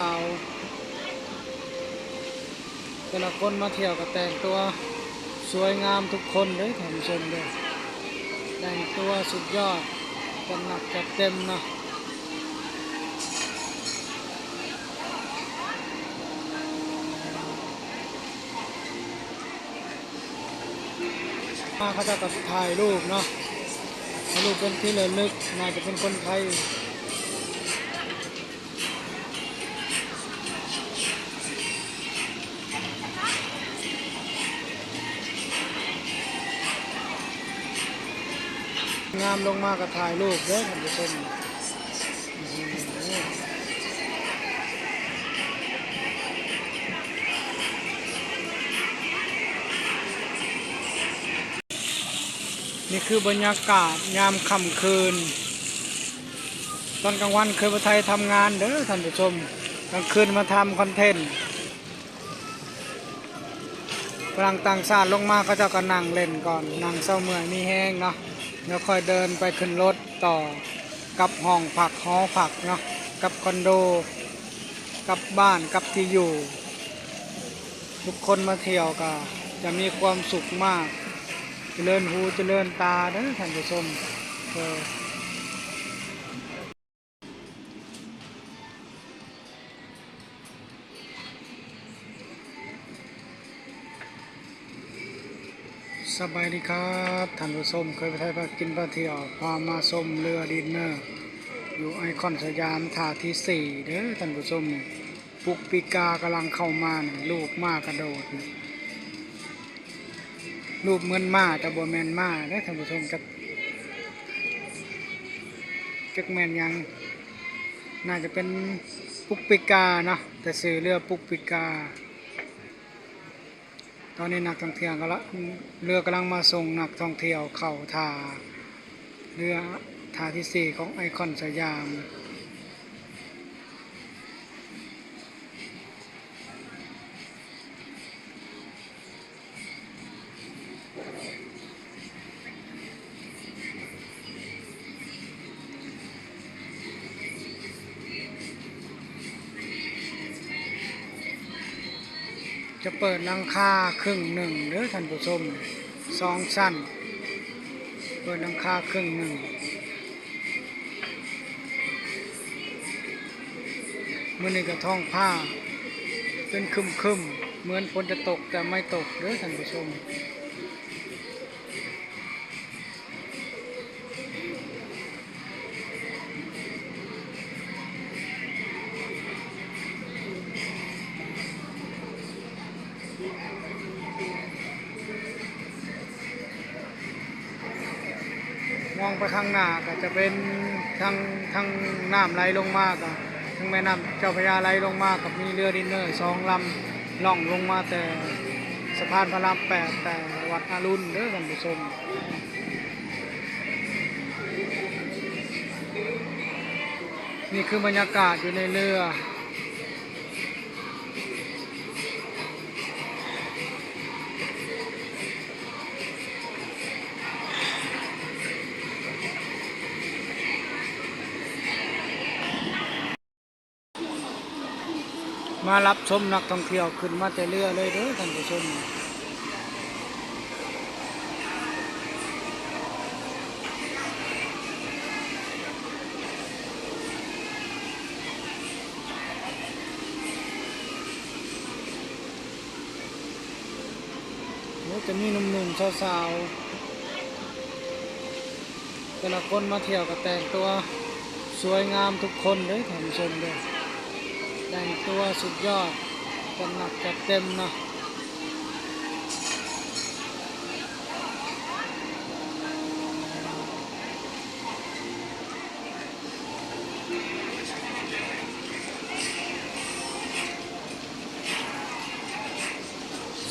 เอาแต่ละคนมาเที่ยวก็แต่งตัวสวยงามทุกคนเลยท่านผู้ชมเลยแต่งตัวสุดยอดจัดหนักจัดเต็มเนาะมาเขาจะกับถ่ายรูปเนาะรูปเป็นที่ระลึกน่าจะเป็นคนไทย งามลงมาก็ถ่ายรูปเด้อท่านผู้ชมนี่คือบรรยากาศยามค่ำคืน ตอนกลางวันเคยมาไทยทำงานเด้อท่านผู้ชม กลางคืนมาทำคอนเทนต์ฝรั่งต่างชาติลงมาก็จะก็นั่งเล่นก่อนนั่งเศร้าเมื่อยมีแห้งเนาะ แล้วค่อยเดินไปขึ้นรถต่อกับห้องผักหอผักเนาะกับคอนโด กับบ้านกับที่อยู่ ทุกคนมาเที่ยวก็จะมีความสุขมากเจริญหูเจริญตาเด้อท่านผู้ชมเออ สบายดีครับท่านผู้ชมเคยไปไทยพากินพาเที่ยวพามาชมเรือดินเนอร์ อยู่ไอคอนสยามท่าที่สี่เด้อท่านผู้ชมนี่ปุกปีกากำลังเข้ามานี่ลูกมากระโดดลูกเหมือนมาแต่บ่แมนมาเด้อท่านผู้ชมจักจักแมนยัง น่าจะเป็นปุกปีกาเนาะแต่สื่อเรือปุกปีกา ตอนนี้นักท่องเที่ยวก็ละเรือกำลังมาส่งนักท่องเที่ยวเข้าท่าเรือท่าที่สี่ของไอคอนสยาม จะเปิดลังคาครึ่งหนึ่งหรือท่านผู้ชมสองสั้น เปิดลังคาครึ่งหนึ่งมื่อนี้ก็ท้องผ้าเป็นคึมคึมๆเหมือนฝนจะตกแต่ไม่ตกเด้อท่านผู้ชม มองไปข้างหน้าก็จะเป็นทางทางน้ำไหลลงมากะทางแม่น้ำเจ้าพระยาไหลลงมากับมีเรือดินเนอร์สองลำล่องลงมาแต่สะพานพระรามแปดแต่วัดอารุณเด้อท่านผู้ชมนี่คือบรรยากาศอยู่ในเรือ มารับชมนักท่องเที่ยวขึ้นมาแต่เรือเลยเด้อท่านผู้ชมจะมีหนุ่มๆสาวๆแต่ละคนมาเที่ยวก็แต่งตัวสวยงามทุกคนเลยท่านผู้ชมเลย แต่งตัวสุดยอดจัดหนักจัดเต็มเนาะ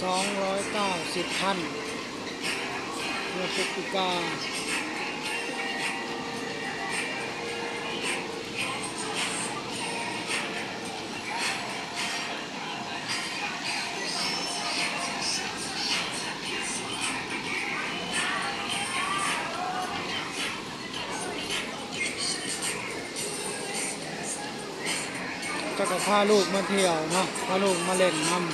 สองร้อยเก้าสิบพันเมื่อปุกิกา กับพาลูกมาเที่ยวเนาะพาลูกมาเล่นน้ำ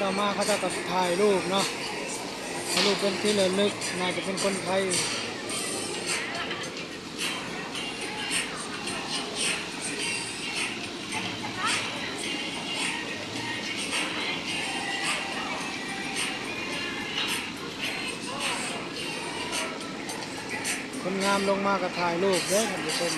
ต่อมาเขาจะกับถ่ายรูปเนาะถ่ายรูปเป็นที่ระลึกน่าจะเป็นคนไทย คนงามลงมาก็ถ่ายรูปเด้อท่านผู้ชม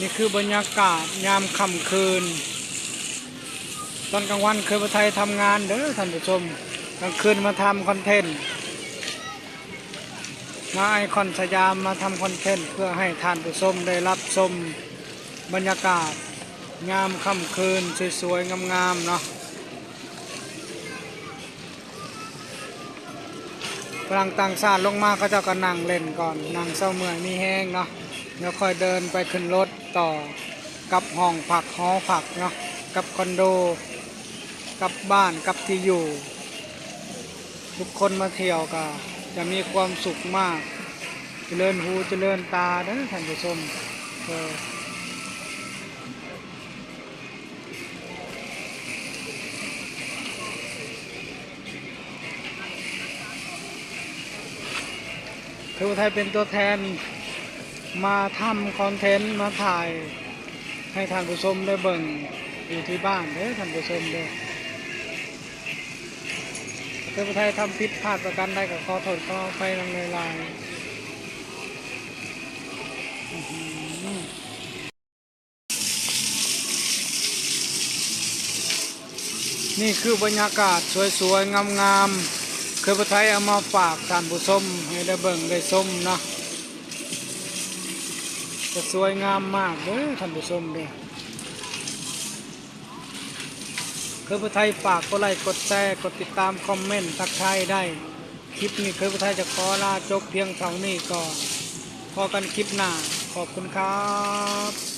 นี่คือบรรยากาศยามค่ำคืน ตอนกลางวันเคยมาไทยทำงานเด้อท่านผู้ชมกลางคืนมาทำคอนเทนต์ มาไอคอนสยามมาทำคอนเทนต์เพื่อให้ท่านผู้ชมได้รับชมบรรยากาศ งามค่ำคืน สวยๆ งามๆ เนาะฝรั่งต่างชาติลงมาเขาจ้าก็นั่งเล่นก่อนนั่งเศร้าเมื่อยมีแห้งเนาะแล้วค่อยเดินไปขึ้นรถต่อกับห้องผักหอผักเนาะกับคอนโด กับบ้านกับที่อยู่ ทุกคนมาเที่ยวก็ จะมีความสุขมาก เจริญหูเจริญตาเด้อท่านผู้ชมเออคือไทยเป็นตัวแทนมาทำคอนเทนต์มาถ่ายให้ท่านผู้ชมได้เบิ่งอยู่ที่บ้านเด้อท่านผู้ชมเด้อ เทพไทยทำผิดพลาดประกันได้กับขอโทษขอไปลังเลลายนี่คือบรรยากาศสวยๆ งามๆ คือประไทยเอามาฝากท่านผู้ชมให้ได้เบิ่งได้ชมนะจะสวยงามมากเด้อท่านผู้ชมเด้อ เคยพุไทยฝากกดไลค์กดแชร์กดติดตามคอมเมนต์ทักทายได้ คลิปนี้เคยพุไทยจะขอลาจบเพียงเท่านี้ก่อนพอกันคลิปหน้าขอบคุณครับ